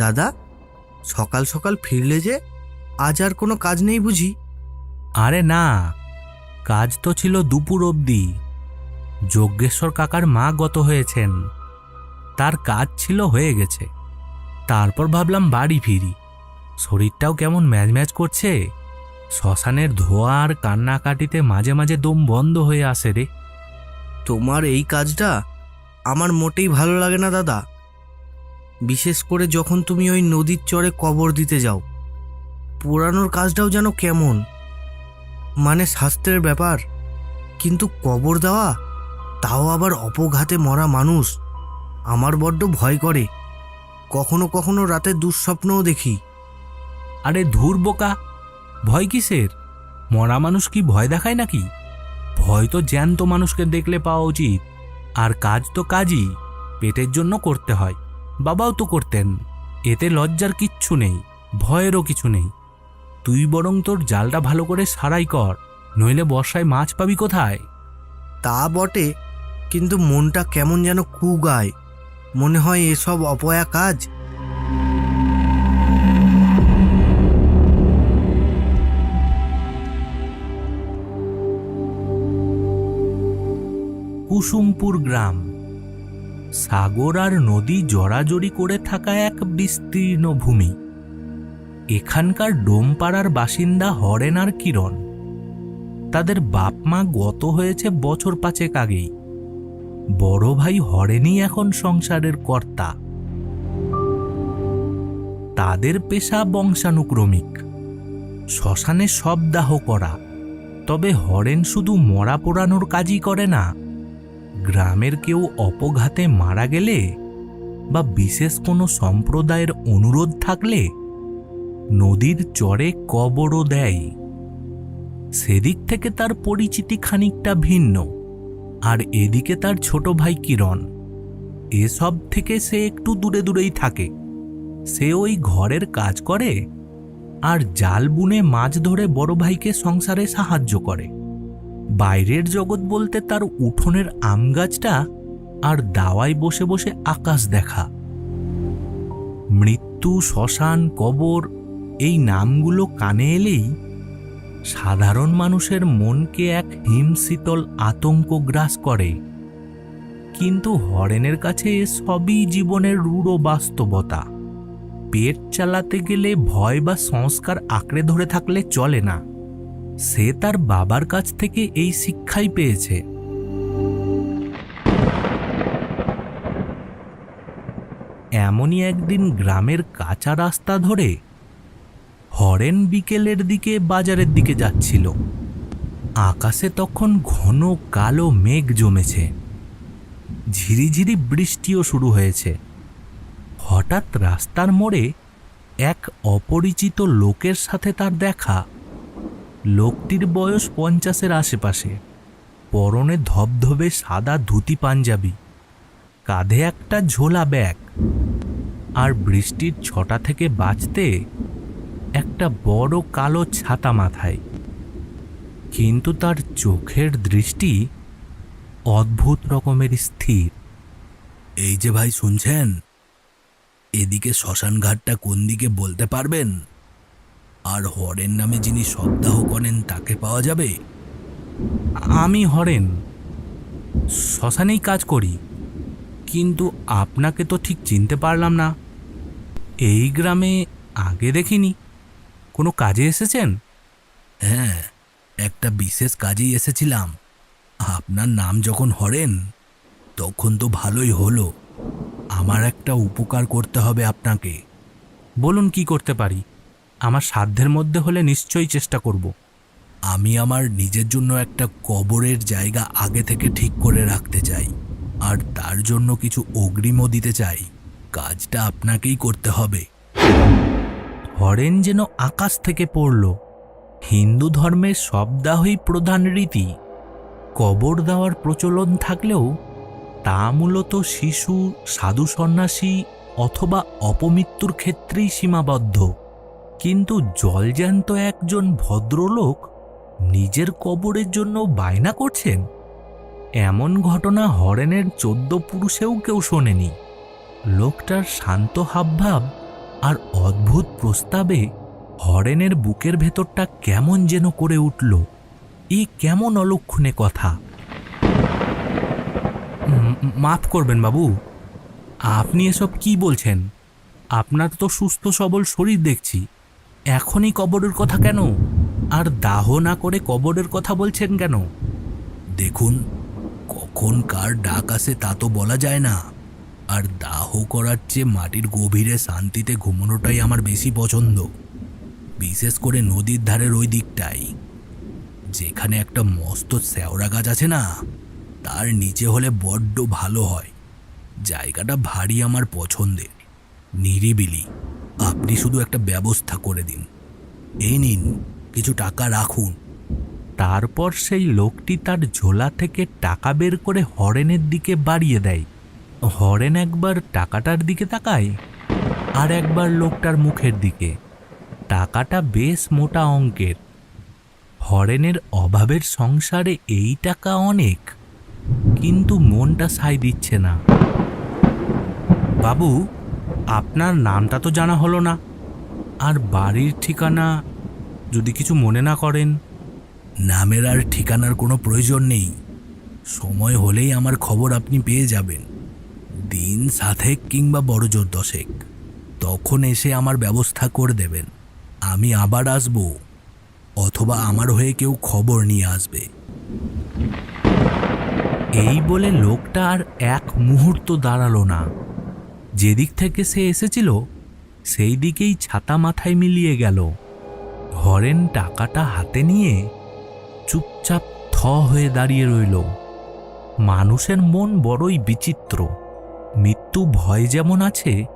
দাদা সকাল সকাল ফিরলে যে আজ আর কোনো কাজ নেই বুঝি? আরে না কাজ তো ছিল দুপুর অবধি। যজ্ঞেশ্বর কাকার মা গত হয়েছেন। তার কাজ ছিল হয়ে গেছে। তারপর ভাবলাম বাড়ি ফিরি। শরীরটাও কেমন ম্যাজ ম্যাজ করছে? শ্মশানের ধোয়া আর কান্নাকাটিতে মাঝে মাঝে দম বন্ধ হয়ে আসে রে। তোমার এই কাজটা আমার মোটেই ভালো লাগে না দাদা। বিশেষ করে যখন তুমি ওই নদীর চরে কবর দিতে যাও। পোড়ানোর কাজটাও যেন কেমন? মানে শাস্ত্রের ব্যাপার। কিন্তু কবর দেওয়া, তাও আবার অপঘাতে মরা মানুষ। আমার বড্ড ভয় করে। কখনো কখনো রাতে দুঃস্বপ্নও দেখি। আরে ধুর বোকা! ভয় কিসের? মরা মানুষ কি ভয় দেখায় নাকি? ভয় তো জ্যান্ত মানুষকে দেখলে পাওয়া উচিত। আর কাজ তো কাজই। পেটের জন্য করতে হয়। বাবাও তো করতেন। এতে লজ্জার কিচ্ছু নেই ভয়েরও কিছু নেই। তুই বরং তোর জালটা ভালো করে সারাই কর নইলে বর্ষায় মাছ পাবি কোথায়? তা বটে কিন্তু মনটা কেমন যেন কুগায়। মনে হয় এসব অপয়া কাজ। কুসুমপুর গ্রাম সাগর আর নদী জড়াজড়ি করে থাকা এক বিস্তীর্ণ ভূমি। এখানকার ডোমপাড়ার বাসিন্দা হরেন আর কিরণ। তাদের বাপ মা গত হয়েছে বছর পাঁচেক আগেই। বড় ভাই হরেনই এখন সংসারের কর্তা। তাদের পেশা বংশানুক্রমিক। শ্মশানে সব দাহ করা। তবে হরেন শুধু মরা পোড়ানোর কাজই করে না গ্রামের কেউ অপঘাতে মারা গেলে বা বিশেষ কোনো সম্প্রদায়ের অনুরোধ থাকলে নদীর চরে কবরও দেয়। সেদিক থেকে তার পরিচিতি খানিকটা ভিন্ন। আর এদিকে তার ছোট ভাই কিরণ, এসব থেকে সে একটু দূরে দূরেই থাকে। সে ওই ঘরের কাজ করে আর জাল বুনে মাছ ধরে বড় ভাইকে সংসারে সাহায্য করে। বাইরের জগৎ বলতে তার উঠোনের আম গাছটা আর দাওয়ায় বসে বসে আকাশ দেখা। মৃত্যু, শ্মশান, কবর, এই নামগুলো কানে এলেই সাধারণ মানুষের মনকে এক হিমশীতল আতঙ্ক গ্রাস করে। কিন্তু হরেনের কাছে সবই জীবনের রূঢ় বাস্তবতা। পেট চালাতে গেলে ভয় বা সংস্কার আঁকড়ে ধরে থাকলে চলে না। সে তার বাবার কাছ থেকে এই শিক্ষাই পেয়েছে। এমনই একদিন গ্রামের কাঁচা রাস্তা ধরে হরেন বিকেলের দিকে বাজারের দিকে যাচ্ছিল। আকাশে তখন ঘন কালো মেঘ জমেছে। ঝিরিঝিরি বৃষ্টিও শুরু হয়েছে। হঠাৎ রাস্তার মোড়ে এক অপরিচিত লোকের সাথে তার দেখা। লোকটির বয়স পঞ্চাশের আশেপাশে। পরনে ধবধবে সাদা ধুতি পাঞ্জাবি, কাঁধে একটা ঝোলা ব্যাগ আর বৃষ্টির ছটা থেকে বাঁচতে একটা বড় কালো ছাতা মাথায়। কিন্তু তার চোখের দৃষ্টি অদ্ভুত রকমের স্থির। এই যে ভাই শুনছেন? এদিকে শ্মশান ঘাটটা কোন দিকে বলতে পারবেন? আর হরেন নামে যিনি সপ্তাহ করেন তাকে পাওয়া যাবে? আমি হরেন। শ্মশানেই কাজ করি। কিন্তু আপনাকে তো ঠিক চিনতে পারলাম না। এই গ্রামে আগে দেখিনি। কোনো কাজে এসেছেন? হ্যাঁ একটা বিশেষ কাজেই এসেছিলাম। আপনার নাম যখন হরেন তখন তো ভালোই হলো। আমার একটা উপকার করতে হবে আপনাকে। বলুন কি করতে পারি? আমার সাধ্যের মধ্যে হলে নিশ্চয়ই চেষ্টা করব। আমি আমার নিজের জন্য একটা কবরের জায়গা আগে থেকে ঠিক করে রাখতে চাই, আর তার জন্য কিছু অগ্রিমও দিতে চাই। কাজটা আপনাকেই করতে হবে। হরেন যেন আকাশ থেকে পড়ল। হিন্দু ধর্মের শবদাহই প্রধান রীতি। কবর দেওয়ার প্রচলন থাকলেও তা মূলত শিশু, সাধু সন্ন্যাসী অথবা অপমৃত্যুর ক্ষেত্রেই সীমাবদ্ধ। কিন্তু জলজ্যান্ত একজন ভদ্রলোক নিজের কবরের জন্য বায়না করছেন। এমন ঘটনা হরেনের চোদ্দ পুরুষেও কেউ শোনেনি। লোকটার শান্ত হাবভাব আর অদ্ভুত প্রস্তাবে হরেনের বুকের ভেতরটা কেমন যেন করে উঠল। এ কেমন অলক্ষণে কথা। মাফ করবেন বাবু, আপনি এসব কি বলছেন? আপনার তো সুস্থ সবল শরীর দেখছি। এখনই কবরের কথা কেন? আর দাহ না করে কবরের কথা বলছেন কেন? দেখুন, কখন কার ডাক আসে তা তো বলা যায় না। আর দাহ করার চেয়ে মাটির গভীরে শান্তিতে ঘুমানোটাই আমার বেশি পছন্দ। বিশেষ করে নদীর ধারের ওই দিকটাই। যেখানে একটা মস্ত শ্যাওড়া গাছ আছে না, তার নিচে হলে বড্ড ভালো হয়। জায়গাটা ভারী আমার পছন্দের। নিরিবিলি। আপনি শুধু একটা ব্যবস্থা করে দিন। এই নিন, কিছু টাকা রাখুন। তারপর সেই লোকটি তার ঝোলা থেকে টাকা বের করে হরেনের দিকে বাড়িয়ে দেয়। হরেন একবার টাকাটার দিকে তাকায় আর একবার লোকটার মুখের দিকে। টাকাটা বেশ মোটা অঙ্কের। হরেনের অভাবের সংসারে এই টাকা অনেক, কিন্তু মনটা সাই দিচ্ছে না। বাবু আপনার নামটা তো জানা হলো না। আর বাড়ির ঠিকানা যদি কিছু মনে না করেন? নামের আর ঠিকানার কোনো প্রয়োজন নেই। সময় হলেই আমার খবর আপনি পেয়ে যাবেন। দিন সাথেক কিংবা বড় জোর দশেক। তখন এসে আমার ব্যবস্থা করে দেবেন। আমি আবার আসব। অথবা আমার হয়ে কেউ খবর নিয়ে আসবে। এই বলে লোকটা আর এক মুহূর্ত দাঁড়াল না। যেদিক থেকে সে এসেছিল, সেই দিকেই ছাতা মাথায় মিলিয়ে গেল। হরেন টাকাটা হাতে নিয়ে চুপচাপ থ হয়ে দাঁড়িয়ে রইল। মানুষের মন বড়ই বিচিত্র। মৃত্যু ভয় যেমন আছে,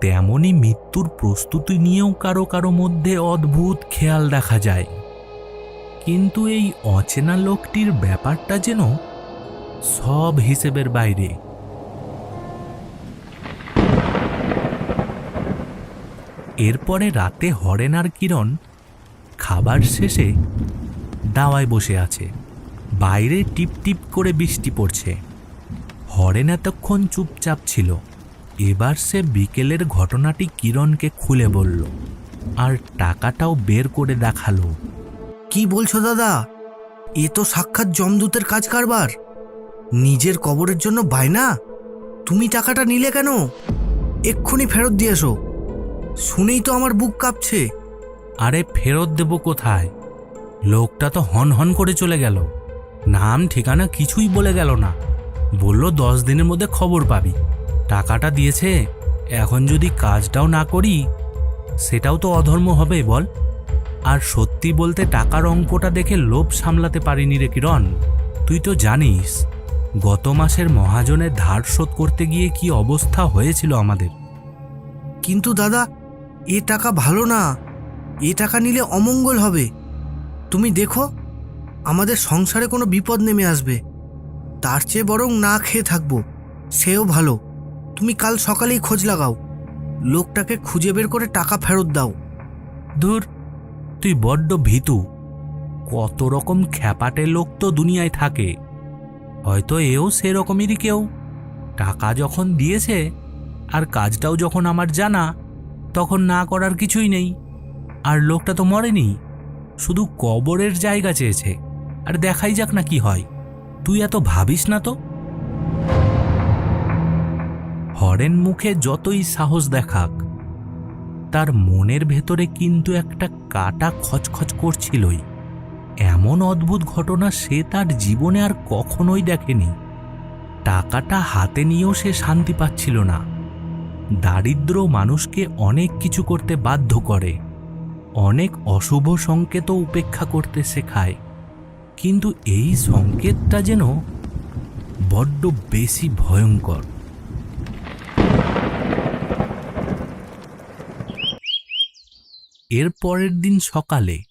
তেমনি মৃত্যুর প্রস্তুতি নিয়েও কারও কারও মধ্যে অদ্ভুত খেয়াল দেখা যায়। কিন্তু এই অচেনা লোকটির ব্যাপারটা যেন সব হিসেবের বাইরে। এরপরে রাতে হরেন আর কিরণ খাবার শেষে দাওয়ায় বসে আছে। বাইরে টিপ টিপ করে বৃষ্টি পড়ছে। হরেন এতক্ষণ চুপচাপ ছিল। এবার সে বিকেলের ঘটনাটি কিরণকে খুলে বলল আর টাকাটাও বের করে দেখাল। কি বলছো দাদা? এ তো সাক্ষাৎ জমদূতের কাজ কারবার। নিজের কবরের জন্য বায়না? তুমি টাকাটা নিলে কেন? এক্ষুনি ফেরত দিয়ে এসো। শুনেই তো আমার বুক কাঁপছে। আরে ফেরত দেব কোথায়? লোকটা তো হন হন করে চলে গেল। নাম, ঠিকানা কিছুই বলে গেল না। বলল, দশ দিনের মধ্যে খবর পাবি। টাকাটা দিয়েছে। এখন যদি কাজটাও না করি, সেটাও তো অধর্ম হবে, বল। আর সত্যি বলতে টাকার অঙ্কটা দেখে লোভ সামলাতে পারিনি রে কিরণ। তুই তো জানিস, গত মাসের মহাজনের ধার শোধ করতে গিয়ে কি অবস্থা হয়েছিল আমাদের। কিন্তু দাদা এ টাকা ভালো না। এ টাকা নিলে অমঙ্গল হবে। তুমি দেখো, আমাদের সংসারে কোনো বিপদ নেমে আসবে। তার চেয়ে বরং না খেয়ে থাকব, সেও ভালো। তুমি কাল সকালেই খোঁজ লাগাও। লোকটাকে খুঁজে বের করে টাকা ফেরত দাও। ধুর, তুই বড্ড ভীতু। কত রকম খ্যাপাটে লোক তো দুনিয়ায় থাকে। হয়তো এও সেরকমেরই কেউ। টাকা যখন দিয়েছে, আর কাজটাও যখন আমার জানা তখন না করার কিছুই নেই। আর লোকটা তো মরেনি। শুধু কবরের জায়গা চেয়েছে। আর দেখাই যাক না কি হয়। তুই এত ভাবিস না তো? হরেন মুখে যতই সাহস দেখাক, তার মনের ভেতরে কিন্তু একটা কাটা খচখচ করছিলই। এমন অদ্ভুত ঘটনা সে তার জীবনে আর কখনোই দেখেনি। টাকাটা হাতে নিয়েও সে শান্তি পাচ্ছিল না। দারিদ্র মানুষকে অনেক কিছু করতে বাধ্য করে। অনেক অশুভ সংকেতও উপেক্ষা করতে শেখায়। কিন্তু এই সংকেতটা যেন বড্ড বেশি ভয়ঙ্কর। এর পরের দিন সকালে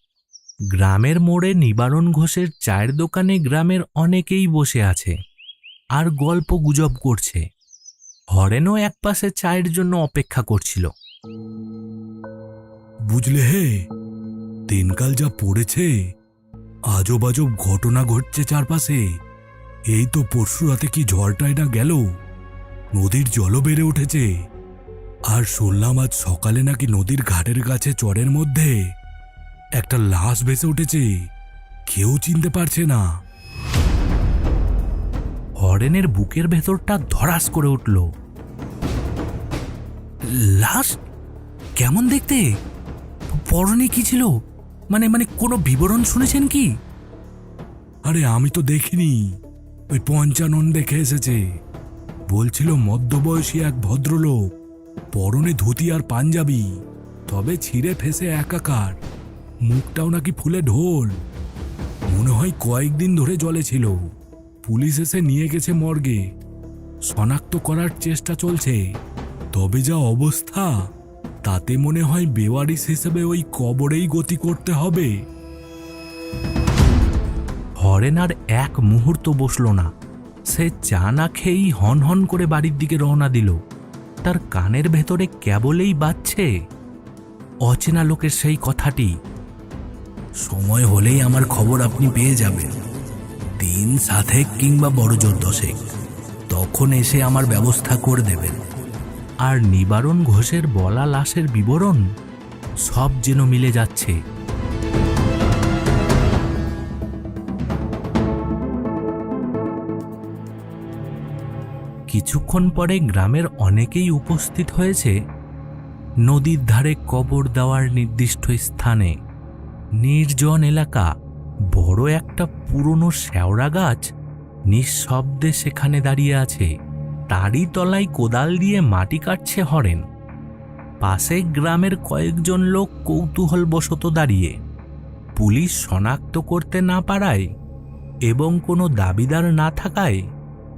গ্রামের মোড়ে নিবারণ ঘোষের চায়ের দোকানে গ্রামের অনেকেই বসে আছে আর গল্প গুজব করছে। হরেনও একপাশে চায়ের জন্য অপেক্ষা করছিল। বুঝলে হে দিনকাল যা পড়েছে আজব আজব ঘটনা ঘটছে চারপাশে। এই তো পরশু রাতে কি ঝড়টাই না গেল? নদীর জলও বেড়ে উঠেছে। আর শুনলাম আজ সকালে নাকি নদীর ঘাটের কাছে চরের মধ্যে একটা লাশ ভেসে উঠেছে। কেউ চিনতে পারছে না। হরেনের বুকের ভেতরটা ধরাস করে উঠল। লাশ? কেমন দেখতে? পরনে কি ছিল? মানে মানে কোনো বিবরণ শুনেছেন কি? আরে, আমি তো দেখিনি। ওই পঞ্চানন দেখে এসেছে। বলছিল মধ্যবয়সী এক ভদ্রলোক, পরনে ধুতি আর পাঞ্জাবি, তবে ছিঁড়ে ফেসে একাকার। মুখটাও নাকি ফুলে ঢোল। মনে হয় কয়েকদিন ধরে জলে ছিল। পুলিশ এসে নিয়ে গেছে মর্গে। শনাক্ত করার চেষ্টা চলছে। তবে যা অবস্থা, তাতে মনে হয় বেওয়ারিশ হিসেবে ওই কবরেই গতি করতে হবে। হরেন আর এক মুহূর্ত বসল না। সে চা না খেয়েই হন হন করে বাড়ির দিকে রওনা দিল। তার কানের ভেতরে কেবলেই বাজছে অচেনা লোকের সেই কথাটি। সময় হলেই আমার খবর আপনি পেয়ে যাবেন। দিন সাথেক কিংবা বড় জোর দশেক। তখন এসে আমার ব্যবস্থা করে দেবেন। আর নিবারণ ঘোষের বলা লাশের বিবরণ সব যেন মিলে যাচ্ছে। কিছুক্ষণ পরে গ্রামের অনেকেই উপস্থিত হয়েছে নদীর ধারে কবর দেওয়ার নির্দিষ্ট স্থানে। নির্জন এলাকা, বড় একটা পুরনো শ্যাওড়া গাছ নিঃশব্দে সেখানে দাঁড়িয়ে আছে। তারই তলায় কোদাল দিয়ে মাটি কাটছে হরেন। পাশে গ্রামের কয়েকজন লোক কৌতূহলবশত দাঁড়িয়ে। পুলিশ শনাক্ত করতে না পারায় এবং কোনো দাবিদার না থাকায়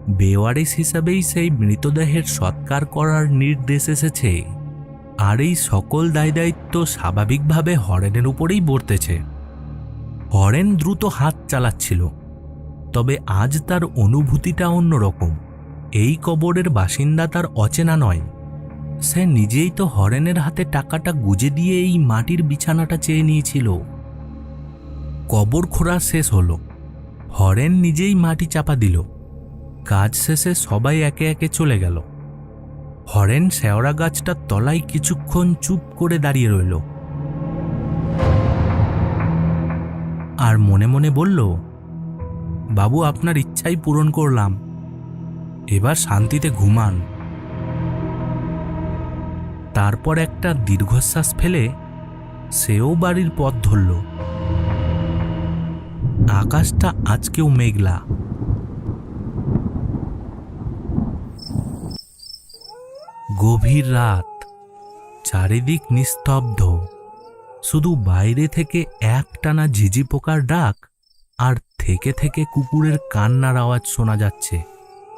বেওয়ারিশ হিসাবেই সেই মৃতদেহের সৎকার করার নির্দেশ এসেছে। আর এই সকল দায় দায়িত্ব স্বাভাবিকভাবে হরেনের উপরেই বর্তেছে। হরেন দ্রুত হাত চালাচ্ছিল, তবে আজ তার অনুভূতিটা অন্যরকম। এই কবরের বাসিন্দা তার অচেনা নয়। সে নিজেই তো হরেনের হাতে টাকাটা গুজে দিয়ে এই মাটির বিছানাটা চেয়ে নিয়েছিল। কবর খোঁড়া শেষ হলো। হরেন নিজেই মাটি চাপা দিল। কাজ শেষে সবাই একে একে চলে গেল। হরেন শেওড়া গাছটার তলায় কিছুক্ষণ চুপ করে দাঁড়িয়ে রইল। আর মনে মনে বলল, বাবু, আপনার ইচ্ছাই পূরণ করলাম। এবার শান্তিতে ঘুমান। তারপর একটা দীর্ঘশ্বাস ফেলে সেও বাড়ির পথ ধরল। আকাশটা আজকেও মেঘলা। গভীর রাত, চারিদিক নিস্তব্ধ। শুধু বাইরে থেকে একটানা ঝিঝি পোকার ডাক আর থেকে থেকে কুকুরের কান্নার আওয়াজ শোনা যাচ্ছে।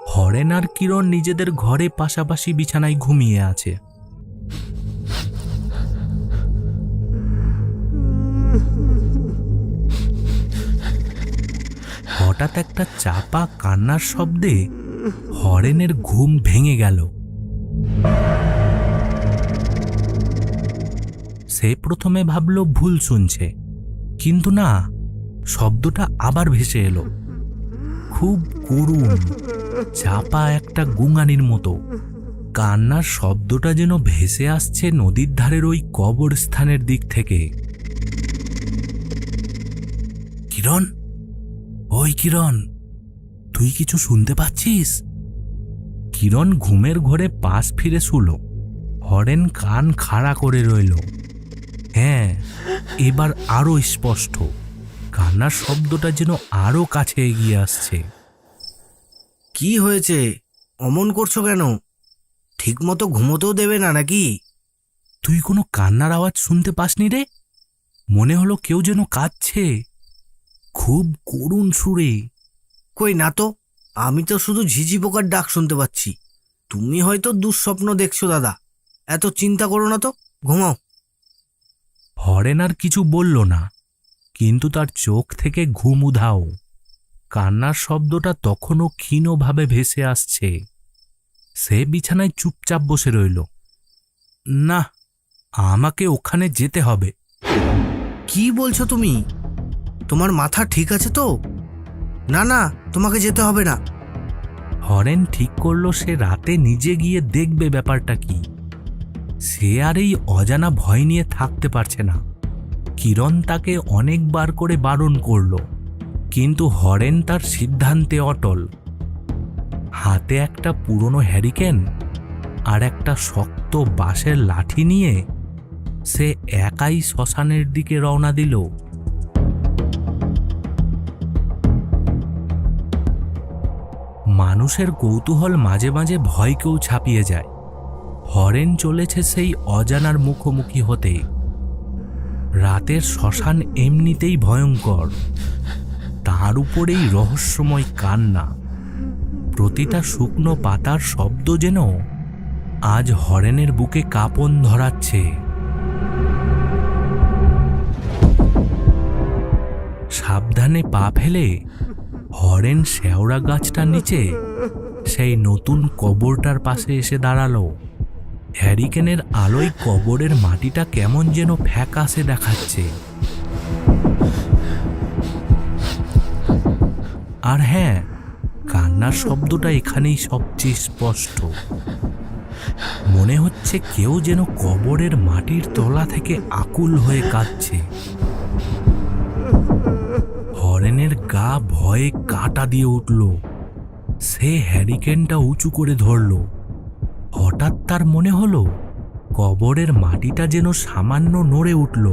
হরেন আর কিরণ নিজেদের ঘরে পাশাপাশি বিছানায় ঘুমিয়ে আছে। হঠাৎ একটা চাপা কান্নার শব্দে হরেনের ঘুম ভেঙে গেল। সে প্রথমে ভাবল ভুল শুনছে, কিন্তু না, শব্দটা আবার ভেসে এলো। খুব করুণ চাপা একটা গুঙানির মতো। কান্নার শব্দটা যেন ভেসে আসছে নদীর ধারের ওই কবরস্থানের দিক থেকে। কিরণ? ওই কিরণ, তুই কিছু শুনতে পাচ্ছিস? কিরণ ঘুমের ঘরে পাশ ফিরে শুল। হরেন কান খাড়া করে রইল। হ্যাঁ এবার আরও স্পষ্ট। কান্নার শব্দটা যেন আরও কাছে এগিয়ে আসছে। কি হয়েছে? অমন করছ কেন? ঠিক মতো ঘুমোতেও দেবে না নাকি? তুই কোনো কান্নার আওয়াজ শুনতে পাসনি রে? মনে হলো কেউ যেন কাঁদছে। খুব করুণ সুরে। কই না তো আমি তো শুধু ঝিঝি পোকার ডাক শুনতে পাচ্ছি। তুমি হয়তো দুঃস্বপ্ন দেখছ দাদা। এত চিন্তা করো না তো ঘুমাও। হরেন আর কিছু বলল না কিন্তু তার চোখ থেকে ঘুম উধাও। কান্নার শব্দটা তখনও ক্ষীণভাবে ভেসে আসছে। সে বিছানায় চুপচাপ বসে রইল। না আমাকে ওখানে যেতে হবে। কি বলছো তুমি? তোমার মাথা ঠিক আছে তো? না না তোমাকে যেতে হবে না। হরেন ঠিক করল সে রাতে নিজে গিয়ে দেখবে ব্যাপারটা কি। সে আর এই অজানা ভয় নিয়ে থাকতে পারছে না। কিরণ তাকে অনেকবার করে বারণ করল। কিন্তু হরেন তার সিদ্ধান্তে অটল। হাতে একটা পুরনো হ্যারিকেন আর একটা শক্ত বাঁশের লাঠি নিয়ে সে একাই শ্মশানের দিকে রওনা দিল। মানুষের কৌতূহল মাঝে মাঝে ভয়কেও ছাপিয়ে যায়। হরেন চলেছে সেই অজানার মুখোমুখি হতে রাতের শ্মশান এমনিতেই ভয়ঙ্কর। তার উপরেই রহস্যময় কান্না। প্রতিটা শুকনো পাতার শব্দ যেন আজ হরেনের বুকে কাঁপন ধরাচ্ছে। সাবধানে পা ফেলে হরেন শেওড়া গাছটার নিচে সেই নতুন কবরটার পাশে এসে দাঁড়াল। হ্যারিকেনের আলোয় কবরের মাটিটা কেমন যেন ফ্যাকাশে দেখাচ্ছে। আর হ্যাঁ কান্নার শব্দটা এখানেই সবচেয়ে স্পষ্ট। মনে হচ্ছে কেউ যেন কবরের মাটির তলা থেকে আকুল হয়ে কাঁদছে। হরেনের গা ভয়ে কাটা দিয়ে উঠল। সে হ্যারিকেনটা উঁচু করে ধরল। হঠাৎ তার মনে হলো, কবরের মাটিটা যেন সামান্য নড়ে উঠল।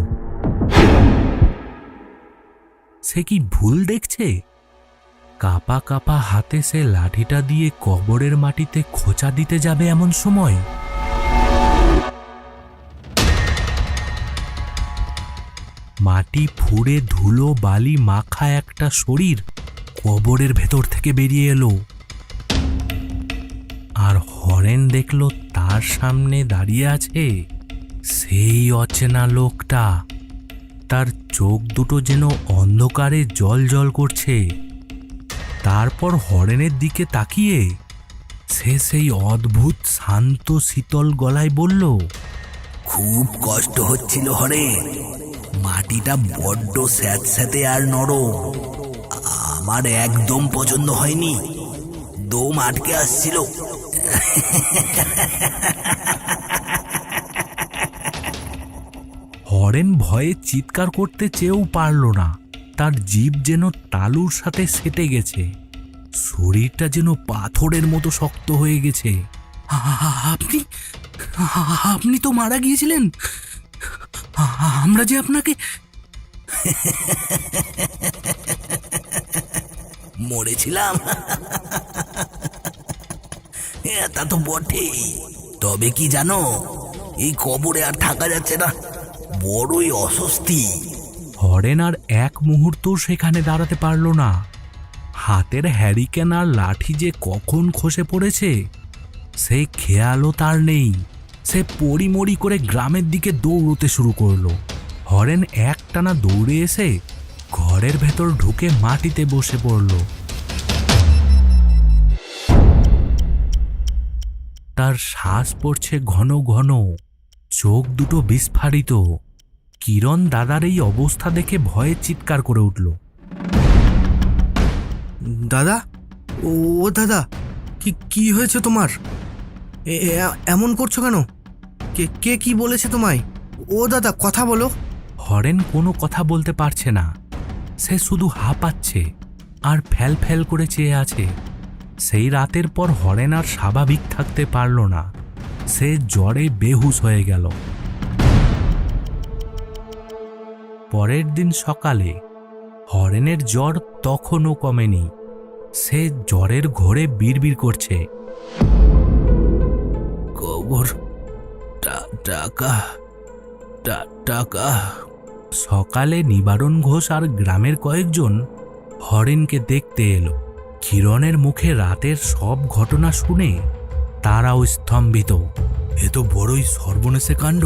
সে কি ভুল দেখছে? কাপা কাপা হাতে সে লাঠিটা দিয়ে কবরের মাটিতে খোঁচা দিতে যাবে এমন সময়। মাটি ফুঁড়ে ধুলো বালি মাখা একটা শরীর কবরের ভেতর থেকে বেরিয়ে এলো। আর হরেন দেখল তার সামনে দাঁড়িয়ে আছে সেই অচেনা লোকটা। তার চোখ দুটো যেন অন্ধকারে জল জল করছে। তারপর হরেনের দিকে তাকিয়ে সে সেই অদ্ভুত শান্ত শীতল গলায় বলল খুব কষ্ট হচ্ছিল হরে মাটিটা বড্ড স্যাঁতস্যাঁতে আর নরম। আমার একদম পছন্দ হয়নি। দম আটকে আসছিল। হরেন ভয়ে চিৎকার করতে চেয়েও পারল না। তার জীব যেন তালুর সাথে সেটে গেছে। শরীরটা যেন পাথরের মতো শক্ত হয়ে গেছে। আপনি আপনি তো মারা গিয়েছিলেন। আমরা যে আপনাকে মরেছিলাম। তা তো বটেই। তবে কি জানো, এই কবরে আর থাকা যাচ্ছে না। বড়ই অস্বস্তি। হরেন আর এক মুহূর্ত সেখানে দাঁড়াতে পারল না। হাতের হ্যারিকেন আর লাঠি যে কখন খসে পড়েছে, সে খেয়ালও তার নেই। সে পরিমরি করে গ্রামের দিকে দৌড়তে শুরু করল। হরেন একটানা দৌড়ে এসে ঘরের ভেতর ঢুকে মাটিতে বসে পড়ল। তার শ্বাস পড়ছে ঘন ঘন, চোখ দুটো বিস্ফারিত। কিরণ দাদার এই অবস্থা দেখে ভয়ে চিৎকার করে উঠল। দাদা? ও দাদা কি কি হয়েছে তোমার? এমন করছ কেন? কে কে কি বলেছে তোমায়? ও দাদা কথা বলো। হরেন কোনো কথা বলতে পারছে না। সে শুধু হাঁপাচ্ছে আর ফ্যাল ফ্যাল করে চেয়ে আছে। সেই রাতের পর হরেন আর স্বাভাবিক থাকতে পারল না। সে জ্বরে বেহুশ হয়ে গেল। পরের দিন সকালে হরেনের জ্বর তখনও কমেনি। সে জ্বরের ঘোরে বিড়বিড় করছে। কবর টাকা টাকা। সকালে নিবারণ ঘোষ আর গ্রামের কয়েকজন হরেনকে দেখতে এলো। কিরণের মুখে রাতের সব ঘটনা শুনে তারাও স্তম্ভিত। এ তো বড়ই সর্বনেশে কাণ্ড।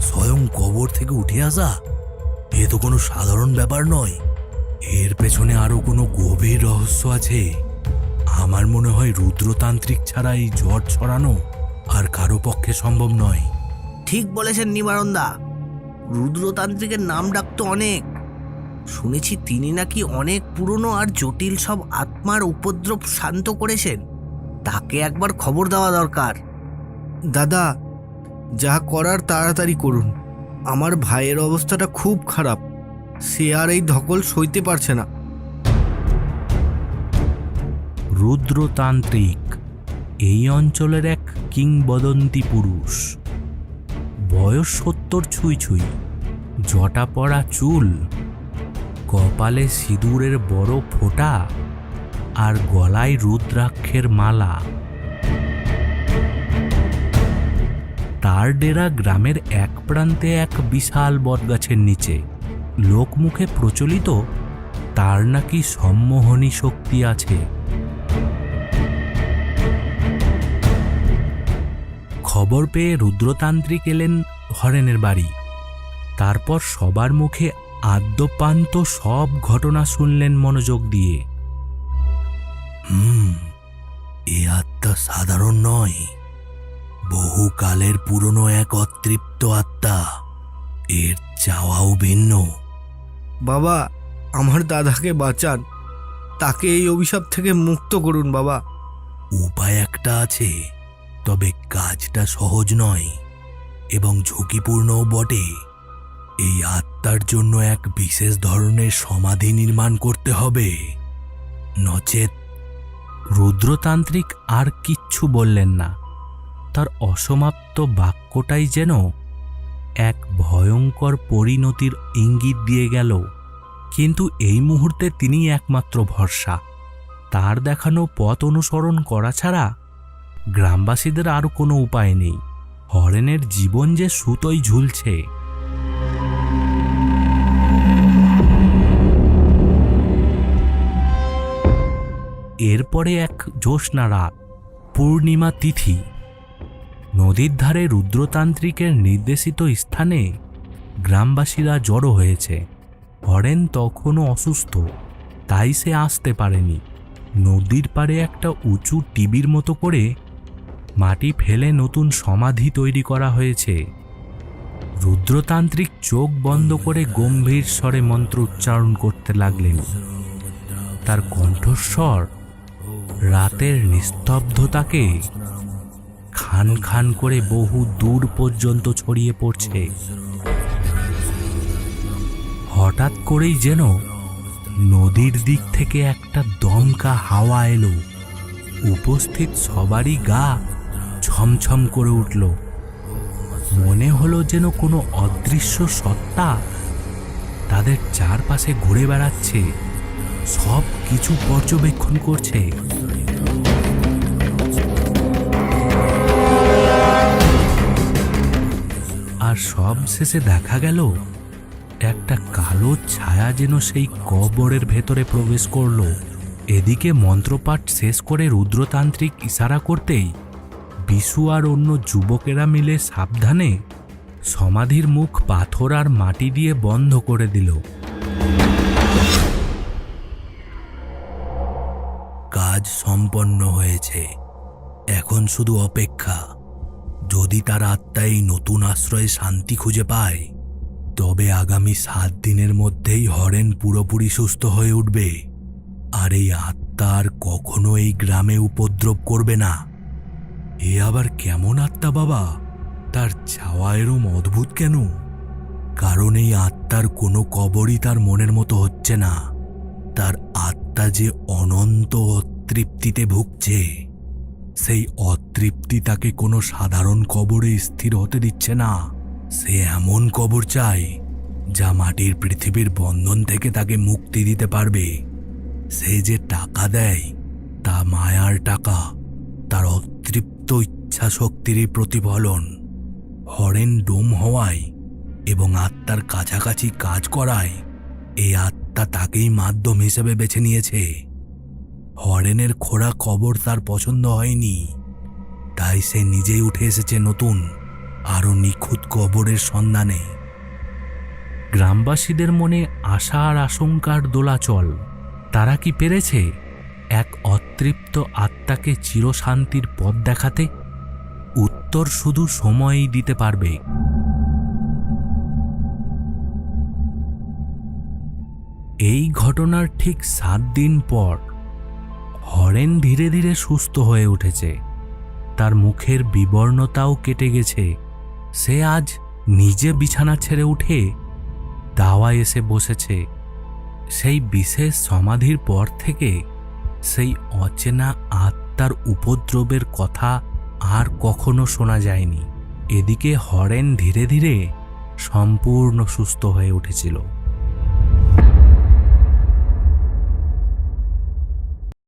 স্বয়ং কবর থেকে উঠে আসা এ তো কোনো সাধারণ ব্যাপার নয়। এর পেছনে আরও কোনো গভীর রহস্য আছে। আমার মনে হয় রুদ্রতান্ত্রিক ছাড়া এই জ্বর ছড়ানো আর কারও পক্ষে সম্ভব নয়। ঠিক বলেছেন নিবারণদা। রুদ্রতান্ত্রিকের নাম ডাকতো অনেক। শুনেছি তিনি নাকি অনেক পুরনো আর জটিল সব আত্মার উপদ্রব শান্ত করেছেন। তাকে একবার খবর দেওয়া দরকার। দাদা যা করার তাড়াতাড়ি করুন। আমার ভাইয়ের অবস্থাটা খুব খারাপ। সে আর এই ধকল সইতে পারছে না। রুদ্রতান্ত্রিক, এই অঞ্চলের এক কিংবদন্তি পুরুষ। বয়স সত্তর ছুঁই ছুঁই, জটা পড়া চুল, কপালে সিঁদুরের বড় ফোঁটা আর গলায় রুদ্রাক্ষের মালা। তার ডেরা গ্রামের এক প্রান্তে এক বিশাল বটগাছের নিচে লোকমুখে প্রচলিত, তার নাকি সম্মোহনী শক্তি আছে। খবর পেয়ে রুদ্রতান্ত্রিক এলেন হরেনের বাড়ি। তারপর সবার মুখে আদ্যপান্ত সব ঘটনা শুনলেন মনোযোগ দিয়ে। হুম, এ আত্মা সাধারণ নয়। বহুকালের পুরনো এক অতৃপ্ত আত্মা। এর চাওয়াও ভিন্ন। বাবা আমার দাদাকে বাঁচান। তাকে এই অভিশাপ থেকে মুক্ত করুন বাবা। উপায় একটা আছে তবে কাজটা সহজ নয় এবং ঝুঁকিপূর্ণও বটে। এই আত্মার জন্য এক বিশেষ ধরনের সমাধি নির্মাণ করতে হবে। নচেত রুদ্রতান্ত্রিক আর কিচ্ছু বললেন না। তার অসমাপ্ত বাক্যটাই যেন এক ভয়ঙ্কর পরিণতির ইঙ্গিত দিয়ে গেল। কিন্তু এই মুহূর্তে তিনি একমাত্র ভরসা। তার দেখানো পথ অনুসরণ করা ছাড়া গ্রামবাসীদের আর কোনো উপায় নেই। হরেনের জীবন যে সুতোই ঝুলছে। এরপরে এক জ্যোৎস্না রাত, পূর্ণিমা তিথি। নদীর ধারে রুদ্রতান্ত্রিকের নির্দেশিত স্থানে গ্রামবাসীরা জড়ো হয়েছে। হরেন তখনও অসুস্থ, তাই সে আসতে পারেনি। নদীর পাড়ে একটা উঁচু টিবির মতো করে মাটি ফেলে নতুন সমাধি তৈরি করা হয়েছে। রুদ্রতান্ত্রিক চোখ বন্ধ করে গম্ভীর স্বরে মন্ত্র উচ্চারণ করতে লাগলেন। তার কণ্ঠস্বর রাতের নিস্তব্ধতাকে খান খান করে বহু দূর পর্যন্ত ছড়িয়ে পড়ছে। হঠাৎ করেই যেন নদীর দিক থেকে একটা দমকা হাওয়া এলো। উপস্থিত সবারই গা ছমছম করে উঠল। মনে হলো যেন কোনো অদৃশ্য সত্তা তাদের চারপাশে ঘুরে বেড়াচ্ছে। সব কিছু পর্যবেক্ষণ করছে। আর সব শেষে দেখা গেল, একটা কালো ছায়া যেন সেই কবরের ভেতরে প্রবেশ করল। এদিকে মন্ত্রপাঠ শেষ করে রুদ্রতান্ত্রিক ইশারা করতেই বিশু আর অন্য যুবকেরা মিলে সাবধানে সমাধির মুখ পাথর আর মাটি দিয়ে বন্ধ করে দিল। কাজ সম্পন্ন হয়েছে। এখন শুধু অপেক্ষা। যদি তার আত্মা এই নতুন আশ্রয়ে শান্তি খুঁজে পায়, তবে আগামী সাত দিনের মধ্যেই হরেন পুরোপুরি সুস্থ হয়ে উঠবে। আর এই আত্মা আর কখনো এই গ্রামে উপদ্রব করবে না। এ আবার কেমন আত্মা বাবা? তার ছাওয়া এরম অদ্ভুত কেন? কারণ এই আত্মার কোনো কবরই তার মনের মতো হচ্ছে না। তার আত্মা যে অনন্ত অতৃপ্তিতে ভুগছে। সেই অতৃপ্তি তাকে কোনো সাধারণ কবরে স্থির হতে দিচ্ছে না। সে এমন কবর চায় যা মাটির পৃথিবীর বন্ধন থেকে তাকে মুক্তি দিতে পারবে। সে যে টাকা দেয়, তা মায়ার টাকা, তার অতৃপ্ত ইচ্ছা শক্তিরই প্রতিফলন। হরেন ডোম হওয়ায় এবং আত্মার কাছাকাছি কাজ করায়, এই আত্মা তাকেই মাধ্যম হিসেবে বেছে নিয়েছে। হরেনের খোড়া কবর তার পছন্দ হয়নি। তাই সে নিজেই উঠে এসেছে নতুন, আরও নিখুঁত কবরের সন্ধানে। গ্রামবাসীদের মনে আশা আর আশঙ্কার দোলাচল। তারা কি পেরেছে? এক অতৃপ্ত আত্মাকে চিরশান্তির পথ দেখাতে উত্তর শুধু সময়ই দিতে পারবে। এই ঘটনার ঠিক সাত দিন পর হরেন ধীরে ধীরে সুস্থ হয়ে উঠেছে। তার মুখের বিবর্ণতাও কেটে গেছে। সে আজ নিজে বিছানা ছেড়ে উঠে দাওয়ায় এসে বসেছে। সেই বিশেষ সমাধির পর থেকে সেই অচেনা আত্মার উপদ্রবের কথা আর কখনো শোনা যায়নি। এদিকে হরেন ধীরে ধীরে সম্পূর্ণ সুস্থ হয়ে উঠেছিল।